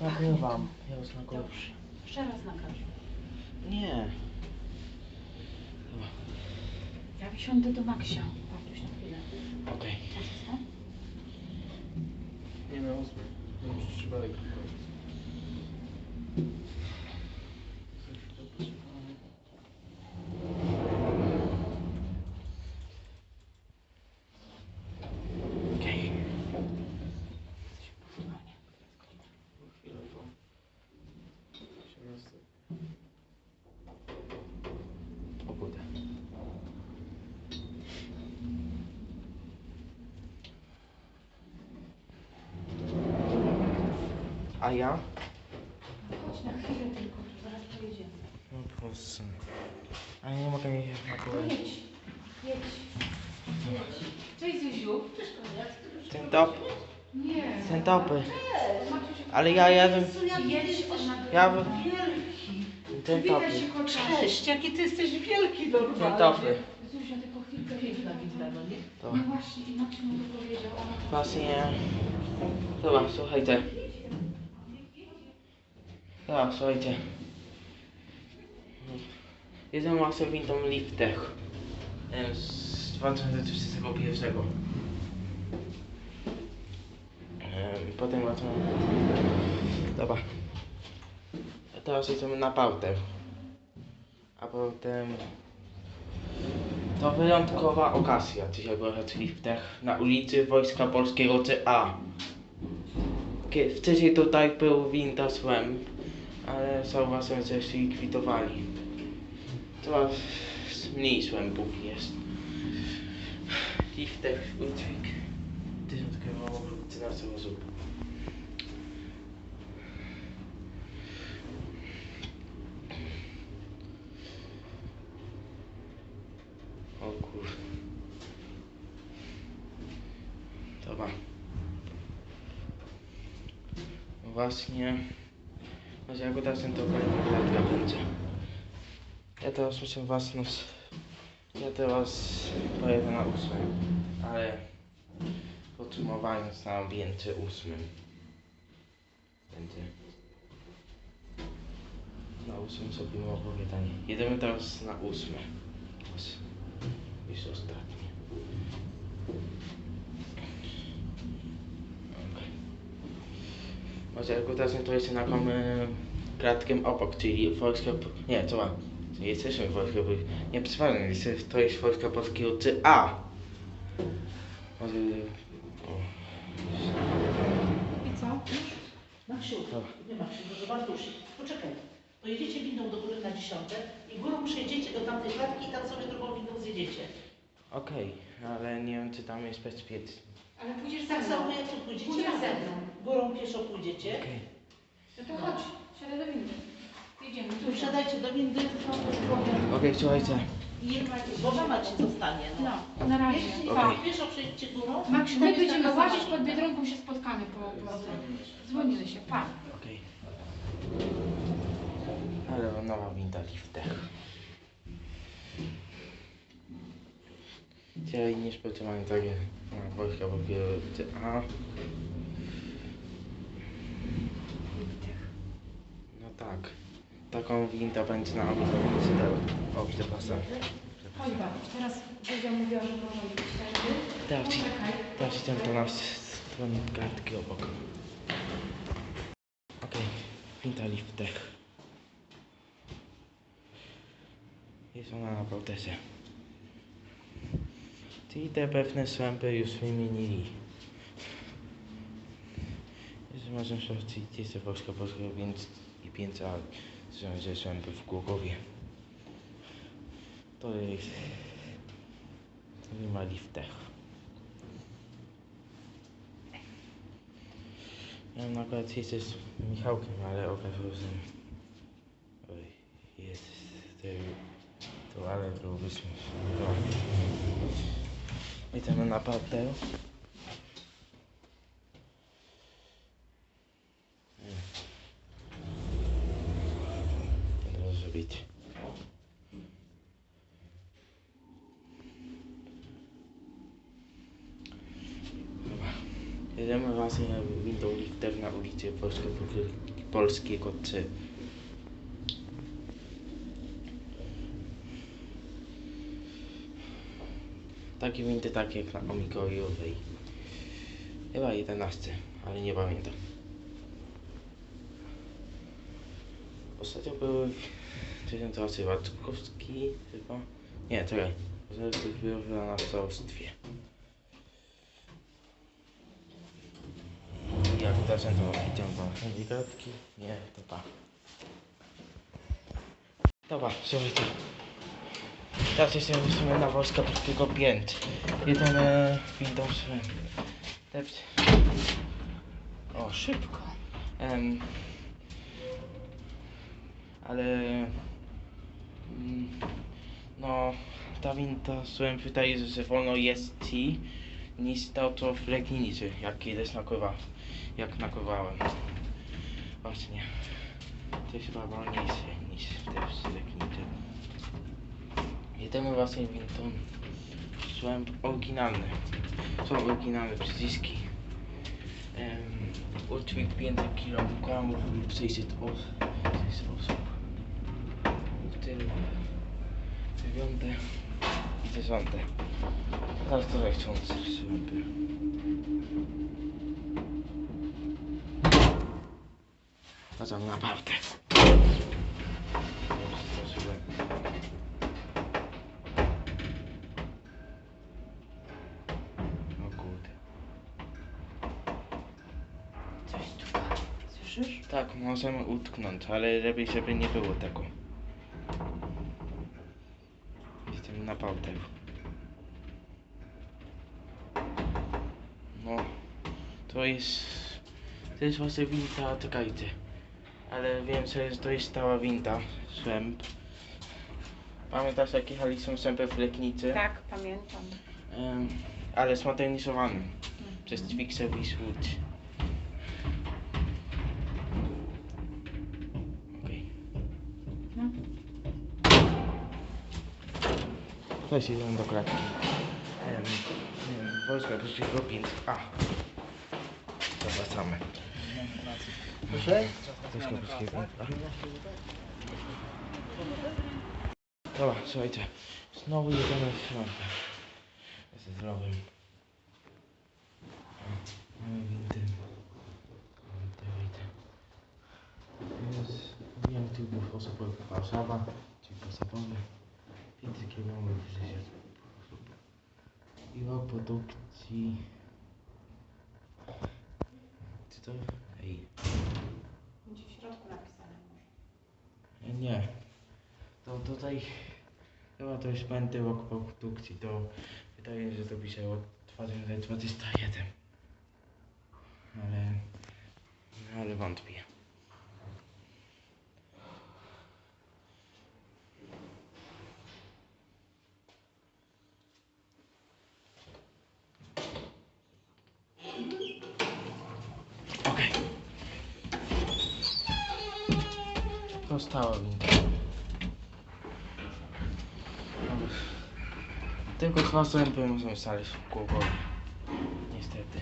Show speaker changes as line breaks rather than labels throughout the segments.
już nagrywam. Ja już nagrywam.
Dobrze. Jeszcze raz nakaż.
Nie.
Ja wysiądę do Maksia. Bartuś, na chwilę.
Okej.
Jest, no?
Nie na ósmy. Może przypadek.
A ja?
Chodź na chwilę tylko, zaraz pojedziemy.
No proszę. A ja nie mogę mi na
No
kolej.
jedź. Jedź. Cześć Zuziu.
Ten top.
Nie.
Ten topy. Ale ja jadę.
jedź,
Ja bym.
Wielki.
Ten
Widać
topy.
się.
Cześć, jaki ty jesteś wielki normalnie.
Ten topy.
Zuzia, tylko chwilkę
widlema, nie?
To.
No właśnie, i Maciu mu to powiedział, ona to...
Właśnie. Dobra, słuchajcie. Dobra, słuchajcie. Jestem osobitą liftech. Z 2021. Em, Potem wracam. Dobra. A Teraz jedziemy na Pauter. A potem... To wyjątkowa okazja dzisiaj była w liftach na ulicy Wojska Polskiego CA. Wcześniej tutaj był Winda Słem, ale zauważyłem, że się likwidowali. Coraz mniej słębów jest. Liftach udźwig 1000 km 13 osób. O kur... Dobra. Właśnie... Może jak uda się to kolejna klatka będzie. Ja teraz muszę was... No, s- ja teraz pojadę na ósmym, ale podsumowując na objęcie ósmym będzie. Na ósmym zrobimy opowiadanie. Jedziemy teraz na ósme. Os- Jest ostatnie. Może uda się to jeszcze nagramy kratkiem obok, czyli Wojska... Po- Nie, co ma? Czyli jesteśmy Wojska... Po- Nie, jest- to jest Wojska Polskiego czy A. Może...
I co?
Maksiu,
Dobra.
nie Maksiu, może Bartusi. Poczekaj. Pojedziecie windą do góry na dziesiąte i górą przejdziecie do tamtej klatki i tam sobie drugą windą zjedziecie.
Okej, ale nie wiem czy tam jest bezpiecznie.
Ale pójdziesz ze
Tak
mną.
samo jak tu pójdziecie
Pójdziesz ze
razem.
mną.
Górą pieszo pójdziecie.
Okej.
No to chodź, siadaj do windy. Idziemy,
Tu wsiadajcie do windy, to
Okej, słuchajcie.
i bo mama ci zostanie. No.
No, na razie.
Jeśli
Okej.
pieszo przejdźcie górą,
Maksiu, my
jest
będziemy
taka
łazić
sama
pod. Biedronką, się spotkamy po... po... Dzwonimy się, pa.
Okej. Ale nowa winda liftech. Dzisiaj nie spodziewałem takie na wojska polskiego A. No tak. Taką windę będzie na ulicy O, przepraszam.
Chodź Bartuś, teraz Zuzia mówiła, że może być tędy.
Teraz,
Poczekaj.
teraz idziemy to na stronę kartki obok. Okej, winda liftech. Jest ona na protezie. Czyli te pewne słęby już wymienili. Jeśli można się gdzieś ze Wojska Polskiego więc i pięć a że słęby w Głogowie. To jest... To nie ma liftech. Ja mam akurat jeszcze z Michałkiem, ale okazało się... Oj, jest... To, to ale byłbyśmy... Jdeme na papel. Rozbit. Jdeme vlastně na Windows lifter na ulici Polské, Polské kotce. Takie windy tak jak na Omikojowej. Chyba 11, ale nie pamiętam. Ostatnio były razy Waczkowski chyba. Nie, czekaj. To było na psostwie. Jak idę do handicapki. Nie, to pa. Dobra, słuchajcie. Teraz jesteśmy na wojska polskiego 5. Jedziemy Windows Dept. O, szybko. Em, ale... mm, No, ta winda słuchaj, wydaje, że wolno jest ci niż to, co w Legnicy, jak kiedyś nakływa, jak nakwywałem. Właśnie. To jest chyba wolniejsze niż w Legnicy. Jedziemy właśnie windą. Słuchałem oryginalne. Są oryginalne przyciski. Um, Udźwig 500 kg lub 600 osób. 600 osób. Tył. Dziewiąte i dziesiąte. Teraz to zechcący słyby. To tam naprawdę. O kurde.
Coś tu. Słyszysz?
Tak, możemy utknąć, ale lepiej, żeby nie było tego. Jestem na pałtę. No, to jest... To jest właśnie winda, czekajcie. Ale wiem, że jest, to jest stała winda, Szęp. Pamiętasz, jak jechaliśmy Szępę w Legnicy?
Tak, pamiętam.
Em, ale zmodernizowany przez Twixer i. Weź idę do klatki. Um, Wojska Polskiego 5. A. Zawracamy.
Proszę?
Wojska Polskiego 5. A. Dobra, słuchajcie. Znowu jedziemy w środek. Ze zdrowym. Mamy windy. Jest wiem typów osobowych Warszawa, czyli osobowy. 500 km 60 osób. I rok produkcji. Czy to? Ej.
Będzie w środku napisane może.
Nie. To tutaj chyba to jest piąty rok produkcji. To wydaje się, że to pisze rok 2021. Ale. Ale wątpię. Została winda. Tylko dwa zęby muszą stać w głowie. Niestety.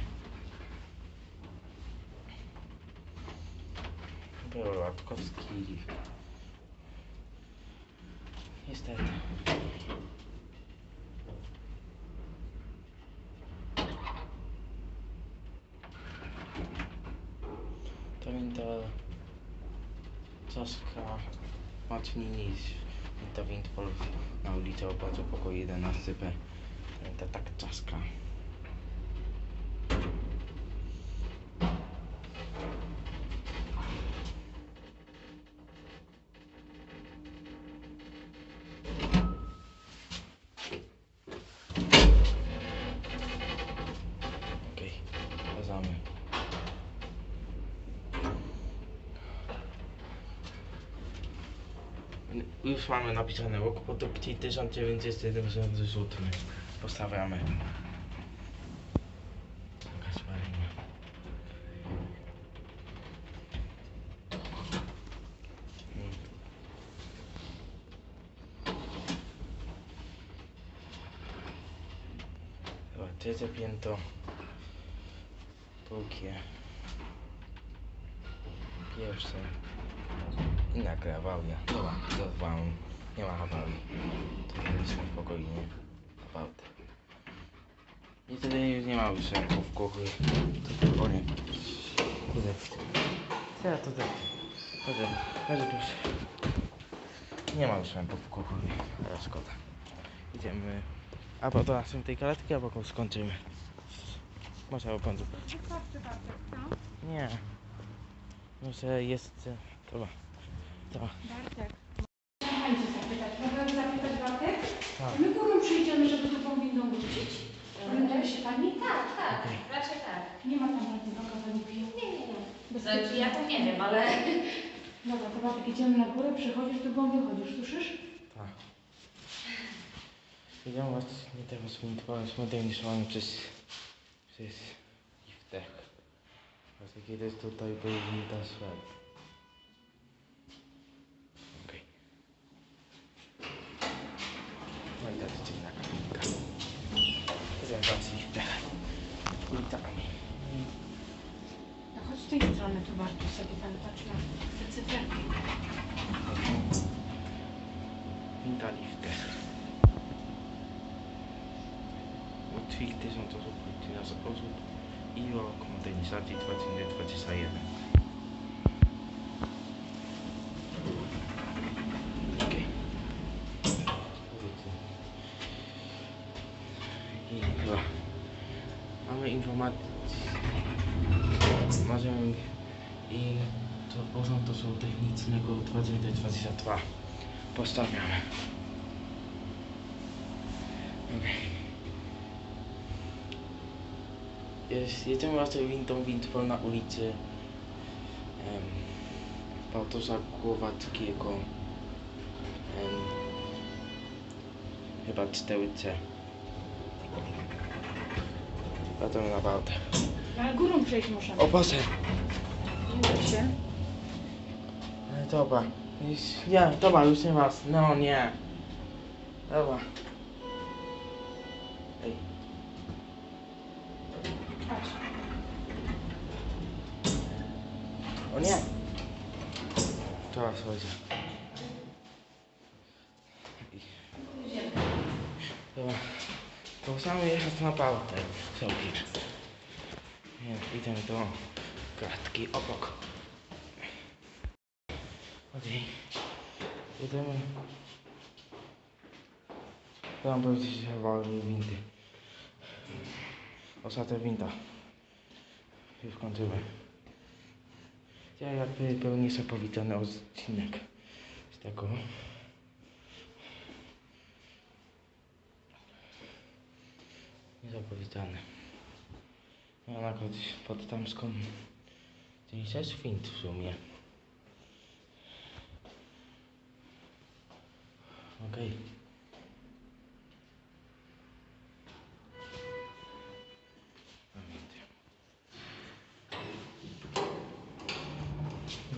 Był Łatkowski. Niestety. To winda Czaska Macni niż winda Windwolf na ulicy Opłacu pokój 11p. Winda tak czaska. Już mamy napisane rok produkcji 1978. Postawiamy. Trzecie piętro. drugie, pierwsze nagle awaria. Dobra, zerwałem. Nie ma awarii. To byliśmy spokojnie. Naprawdę. I wtedy już nie ma występów kuchy. To spokojnie. Idę. Co ja tutaj? Chodź, chodź proszę. Nie ma występów w kuchni, ale szkoda. Idziemy albo do następnej karetki, albo go skończymy. Może albo pędzu. Nie. Może jest... Dobra. Dobra.
Bartek. Chciałam zapytać. Mogę zapytać Bartek?
Tak.
My górą przyjdziemy, żeby drugą windą wrócić? Orientuje się Pani?
Tak, tak,
Okej.
raczej tak.
Nie ma tam żadnego kawałku.
Nie, nie, nie.
Bezpiecznie.
Znaczy, ja to nie wiem, ale
Dobra, to Bartek, idziemy na górę, przychodzisz, drugą wychodzisz, słyszysz?
Tak. Idziemy właśnie teraz zmodernizowane przez... przez Iftech. Właśnie kiedyś tutaj był Windows Web. Okej. No i teraz idziemy na kabinkę. Idziemy właśnie Iftech. Ulicami.
No chodź z tej strony, tu Bartek sobie tam patrz na te cyferki.
Winda Iftech. Utwik 1000 osób, 11 osób i rok modernizacji 2021. Okej. 28.22 postawiam. Jest, jedziemy raczej windą windfall na ulicy um, Bartosza Głowackiego. Um, chyba 4C Wracamy na Bartę
Na górą przejść muszę.
O Boże! Dobra, nie, dobra, już nie was, no nie. Dobra. Ej, o nie. Teraz chodzi Dobra, to musimy jechać na Bałtę sobie Nie, idziemy do klatki obok Okej. Jedziemy. Tam powiedzieć, że wolni windy. Ostatnia winda. Już kończymy. Ja jakby był niezapowiedziany odcinek z tego. Niezapowiedziany. Ja na pod Tamską. Gdzieś jest wind w sumie. Okej.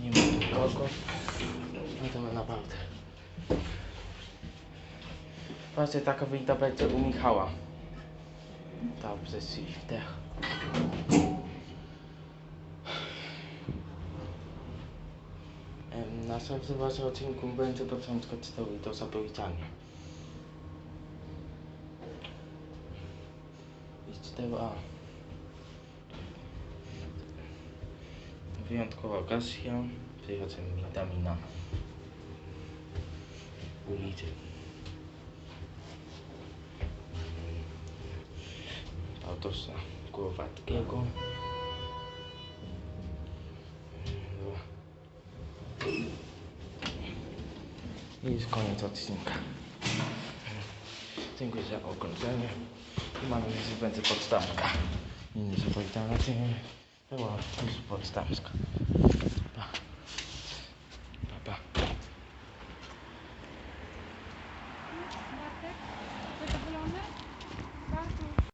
Nie ma tu kogo. Jedziemy naprawdę. Patrzcie, taka wyjda będzie u Michała. Tam przez ich dech. Em, Następny waszym odcinku będzie początku tytułu i to zapowiedzianie. I 4A. Wyjątkowa okazja. Przychodzę witamina. Ulicy. Autosa Głowackiego. I jest koniec odcinka. Dziękuję za oglądanie. I mam nadzieję, że będzie podstawka. I nie zapowiadam na tym. Była już podstawka.